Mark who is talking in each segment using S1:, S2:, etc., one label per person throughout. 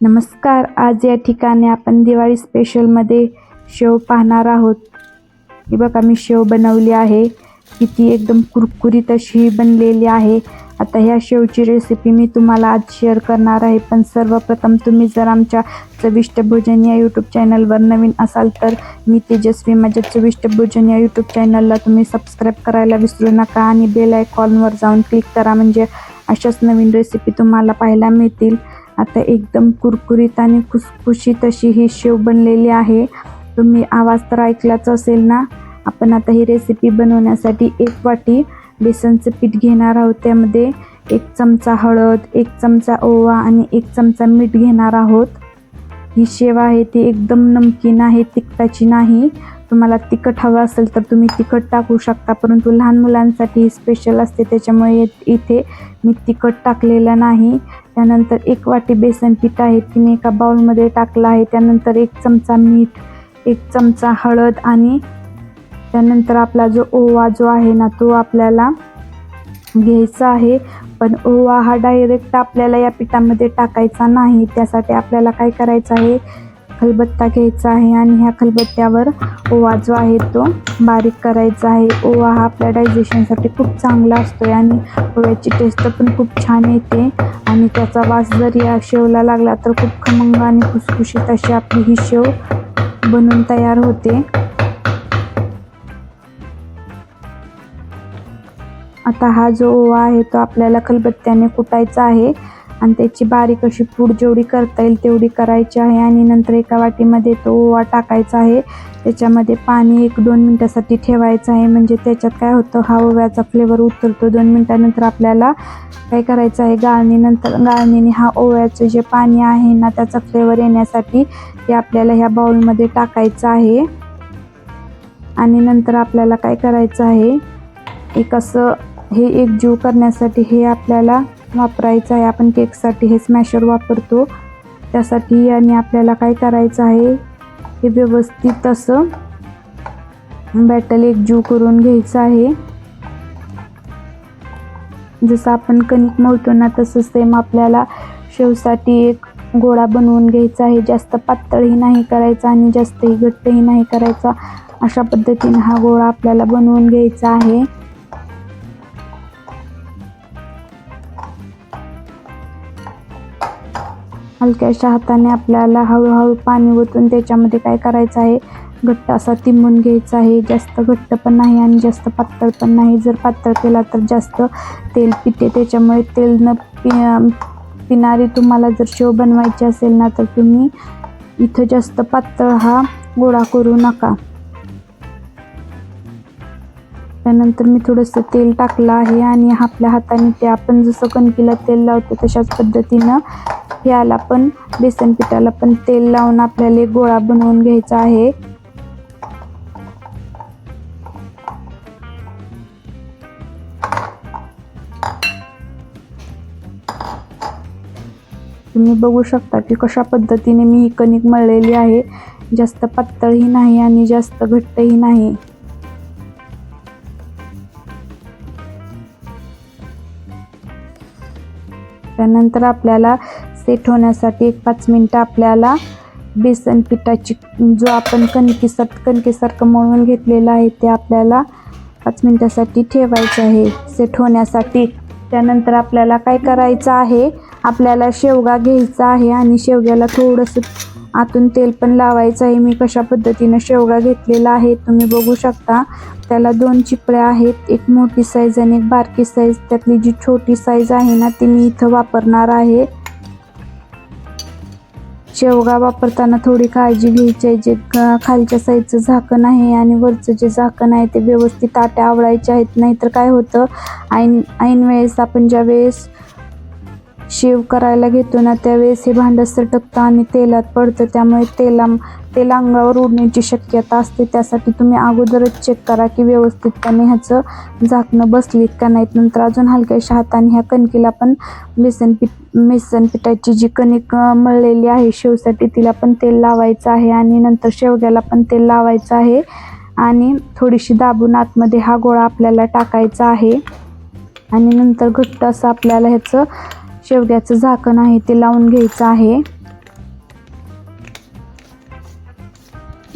S1: नमस्कार आज या ठिकाणी आपण दिवाळी स्पेशलमध्ये शेव पाहणार आहोत. ही बघा मी शेव बनवली आहे. किती एकदम कुरकुरीत अशी बनलेली आहे. आता ह्या शेवची रेसिपी मी तुम्हाला आज शेअर करणार आहे. पण सर्वप्रथम तुम्ही जर आमच्या चविष्ट भोजन या यूट्यूब चॅनलवर नवीन असाल तर मी तेजस्वी माझ्या चविष्ट भोजन या यूट्यूब चॅनलला तुम्ही सबस्क्राईब करायला विसरू नका आणि बेल आयकॉनवर जाऊन क्लिक करा. म्हणजे अशाच नवीन रेसिपी तुम्हाला पाहायला मिळतील. आता एकदम कुरकुरीत आणि खुसखुशीत अशी ही शेव बनलेली आहे. तुम्ही आवाज तर ऐकलाच असेल ना? आपण आता ही रेसिपी बनवण्यासाठी एक वाटी बेसनचं पीठ घेणार आहोत. त्यामध्ये एक चमचा हळद एक चमचा ओवा आणि एक चमचा मीठ घेणार आहोत. ही शेव आहे ती एकदम नमकीन आहे तिखटाची नाही. तुम्हाला तिखट हवं असेल तर तुम्ही तिखट टाकू शकता परंतु लहान मुलांसाठी ही स्पेशल असते. त्याच्यामुळे इथे मी तिखट टाकलेलं नाही. त्यानंतर एक वाटी बेसन पीठ आहे ती मी एका बाउलमध्ये टाकलं आहे. त्यानंतर एक चमचा मीठ एक चमचा हळद आणि त्यानंतर आपला जो ओवा जो आहे ना तो आपल्याला घ्यायचा आहे. पण ओवा हा डायरेक्ट आपल्याला या पिठामध्ये टाकायचा नाही. त्यासाठी आपल्याला काय करायचं आहे? खलबत्ता घ्यायचा आहे आणि ह्या खलबत्त्यावर ओवा जो आहे तो बारीक करायचा आहे. ओवा हा आपल्या डायजेशनसाठी खूप चांगला असतो आणि ओव्याची टेस्ट पण खूप छान येते. आणि त्याचा वास जर या शेवला लागला तर खूप खमंग आणि खुसखुशीत अशी आपली ही शेव बनून तयार होते. आता हा जो ओवा आहे तो आपल्याला खलबत्त्याने कुटायचा आहे. आणि त्याची बारीक अशी पूड जेवढी करता येईल तेवढी करायची आहे आणि नंतर एका वाटीमध्ये तो ओवा टाकायचा आहे. त्याच्यामध्ये पाणी एक दोन मिनटासाठी ठेवायचं आहे. म्हणजे त्याच्यात काय होतं हा ओव्याचा फ्लेवर उतरतो. दोन मिनटानंतर आपल्याला काय करायचं आहे गाळणीनंतर गाळणीने हा ओव्याचं जे पाणी आहे ना त्याचा फ्लेवर येण्यासाठी ते आपल्याला ह्या बाउलमध्ये टाकायचं आहे. आणि नंतर आपल्याला काय करायचं आहे एक असं हे एक जीव करण्यासाठी हे आपल्याला वापरायचं आहे. आपण केकसाठी हे स्मॅशर वापरतो. त्यासाठी आणि आपल्याला काय करायचं आहे? हे व्यवस्थित असं बॅटल एक जीव करून घ्यायचं आहे. जसं आपण कणिक मळतो ना तसं सेम आपल्याला शेवसाठी एक गोळा बनवून घ्यायचा आहे. जास्त पातळही नाही करायचा आणि जास्तही घट्टही नाही करायचा. अशा पद्धतीने हा गोळा आपल्याला बनवून घ्यायचा आहे. हलक्याशा हाताने आपल्याला हळूहळू पाणी ओतून त्याच्यामध्ये काय करायचं आहे? घट्ट असा तिंबून घ्यायचा आहे. जास्त घट्ट पण नाही आणि जास्त पातळ पण नाही. जर पातळ केला तर जास्त तेल पिते. त्याच्यामुळे तेल न पि पिणारी तुम्हाला जर शेव बनवायची असेल ना तर तुम्ही इथं जास्त पातळ हा गोळा करू नका. त्यानंतर मी थोडंसं तेल टाकलं आहे आणि आपल्या हाताने ते आपण जसं कणकीला तेल लावतो तशाच पद्धतीनं याला पण बेसन पिठाला पण तेल लावून आपल्याला गोळा बनवून घ्यायचा आहे. तुम्ही बघू शकता की कशा पद्धतीने मी ही कणिक मळलेली आहे. जास्त पातळही नाही आणि जास्त घट्टही नाही. त्यानंतर आपल्याला सेट होण्यासाठी एक पाच मिनटं आपल्याला बेसन पिठाची जो आपण कणकीसार कणकेसारखं मळून घेतलेलं आहे ते आपल्याला पाच मिनटासाठी ठेवायचं आहे. सेट होण्यासाठी. त्यानंतर आपल्याला काय करायचं आहे? आपल्याला शेवगा घ्यायचा आहे आणि शेवग्याला थोडंसं आतून तेल पण लावायचं आहे. मी कशा पद्धतीनं शेवगा घेतलेला आहे तुम्ही बघू शकता. त्याला दोन चिपळ्या आहेत. एक मोठी साईज आणि एक बारकी साईज त्यातली जी छोटी साईज आहे ना ती मी इथं वापरणार आहे. शेवगा वापरताना थोडी काळजी घ्यायची आहे. जे खालच्या साईडचं झाकण आहे आणि वरचं जे झाकण आहे ते व्यवस्थित आट्या आवडायचे आहेत. नाहीतर काय होतं? ऐन ऐन वेळेस आपण ज्या वेळेस शेव करायला घेतो ना त्यावेळेस हे भांडं सटकतं आणि तेलात पडतं. त्यामुळे तेला तेल अंगावर उडण्याची शक्यता असते. त्यासाठी तुम्ही अगोदरच चेक करा की व्यवस्थितपणे ह्याचं झाकणं बसलीत का नाहीत. नंतर अजून हलक्याशा हाताने ह्या कणकीला पण बेसन पीठ बेसन पिठाची जी कणिक मळलेली आहे शेवसाठी तिला पण तेल लावायचं आहे आणि नंतर शेवग्याला पण तेल लावायचं आहे. आणि थोडीशी दाबून आतमध्ये हा गोळा आपल्याला टाकायचा आहे. आणि नंतर घट्ट असं आपल्याला ह्याचं शेवग्याचं झाकण आहे ते लावून घ्यायचं आहे.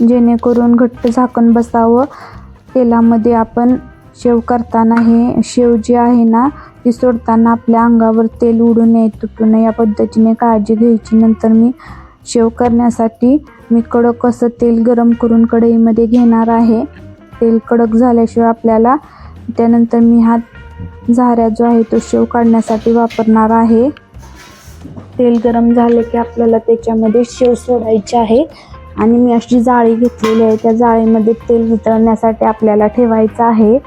S1: जेणेकरून घट्ट झाकण बसावं. तेलामध्ये आपण शेव करताना हे शेव जे आहे ना ती सोडताना आपल्या अंगावर तेल उडू नये तुटू नये. या पद्धतीने काळजी घ्यायची. नंतर मी शेव करण्यासाठी मी कडक असं तेल गरम करून कढईमध्ये घेणार आहे. तेल कडक झाल्याशिवाय आपल्याला त्यानंतर मी हात झाऱ्या जो आहे तो शेव काढण्यासाठी वापरणार आहे. तेल गरम झाले की आपल्याला त्याच्यामध्ये शेव सोडायचे आहे. आणि मी अशी जाळी घेतलेली आहे. त्या जाळीमध्ये तेल वितळण्यासाठी आपल्याला ठेवायचं आहे.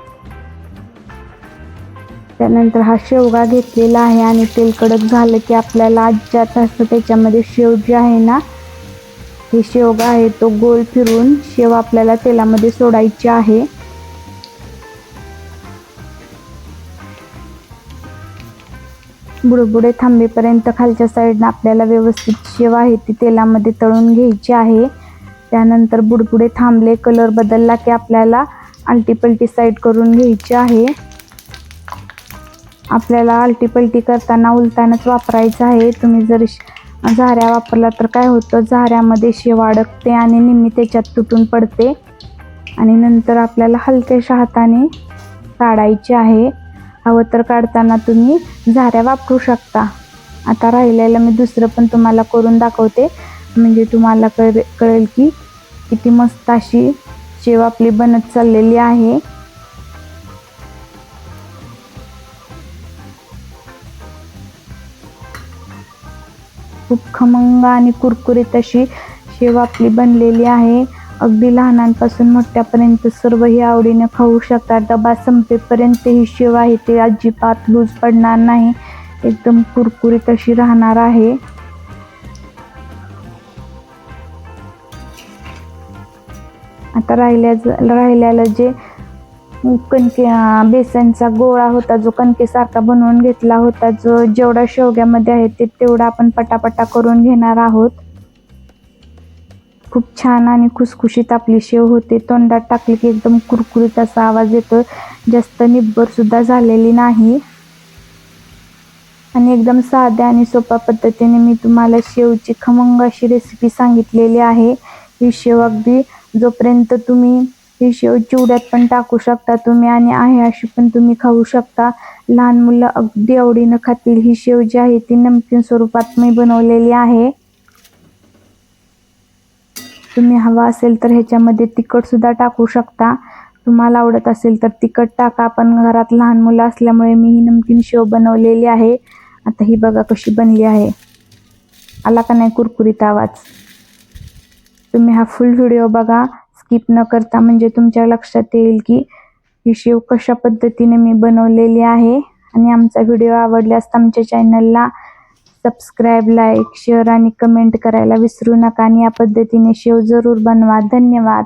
S1: त्यानंतर हा शेवगा घेतलेला आहे आणि तेल कडक झालं की आपल्याला आजच्यात असतं त्याच्यामध्ये शेव जे आहे ना हे शेवगा आहे तो गोल फिरून शेव आपल्याला तेलामध्ये सोडायची आहे. बुडबुडे थांबेपर्यंत खालच्या साईडनं आपल्याला व्यवस्थित शेव आहे ती तेलामध्ये तळून घ्यायची आहे त्यानंतर बुडबुडे थांबले कलर बदलला की आपल्याला आलटी साईड करून घ्यायची आहे. आपल्याला अल्टीपल्टी करताना उलतानाच वापरायचं आहे. तुम्ही जर श- झाऱ्या वापरला तर काय होतं? झाऱ्यामध्ये शेव अडकते आणि निम्मी त्याच्यात तुटून पडते. आणि नंतर आपल्याला हलक्याशा हाताने काढायची आहे. हवं तर काढताना तुम्ही झाऱ्या वापरू शकता. आता राहिलेलं मी दुसरं पण तुम्हाला करून दाखवते. म्हणजे तुम्हाला कळे कळेल की किती मस्त अशी शेव आपली बनत चाललेली आहे. खूप खमंग आणि कुरकुरीत अशी शेव आपली बनलेली आहे. अगदी लहानांपासून मोठ्यापर्यंत सर्व ही आवडीने खाऊ शकतात. डबा संपेपर्यंत ही शेव आहे ते अजिबात लूज पडणार नाही. एकदम कुरकुरीत अशी राहणार आहे. आता राहिल्या राहिल्याला जे कणके बेसनचा गोळा होता जो कणकेसारखा बनवून घेतला होता जो जेवढा शेवग्यामध्ये आहे ते तेवढा आपण पटापटा करून घेणार आहोत. खूप छान आणि खुसखुशीत आपली शेव होते. तोंडात टाकली की एकदम कुरकुरीत असा आवाज येतो. जास्त निब्बरसुद्धा झालेली नाही. आणि एकदम साध्या आणि सोप्या पद्धतीने मी तुम्हाला शेवची खमंग अशी रेसिपी सांगितलेली आहे. ही शेव अगदी जोपर्यंत तुम्ही ही शेव चिवड्यात पण टाकू शकता तुम्ही आणि आहे अशी पण तुम्ही खाऊ शकता. लहान मुलं अगदी आवडीनं खातील. ही शेव जी आहे ती नमकीन स्वरूपात मी बनवलेली आहे. तुम्ही हवा असेल तर ह्याच्यामध्ये तिखटसुद्धा टाकू शकता. तुम्हाला आवडत असेल तर तिखट टाका. पण घरात लहान मुलं असल्यामुळे मी ही नमकीन शेव बनवलेली आहे. आता ही बघा कशी बनली आहे. आला का नाही कुरकुरीत आवाज? तुम्ही हा फुल व्हिडिओ बघा. स्किप न करता म्हणजे तुमच्या लक्षात येईल की ही शेव कशा पद्धतीने मी बनवलेली आहे. आणि आमचा व्हिडिओ आवडल्यास आमच्या चॅनलला सबस्क्राईब लाईक शेअर आणि कमेंट करायला विसरू नका. आणि या पद्धतीने शेव जरूर बनवा. धन्यवाद.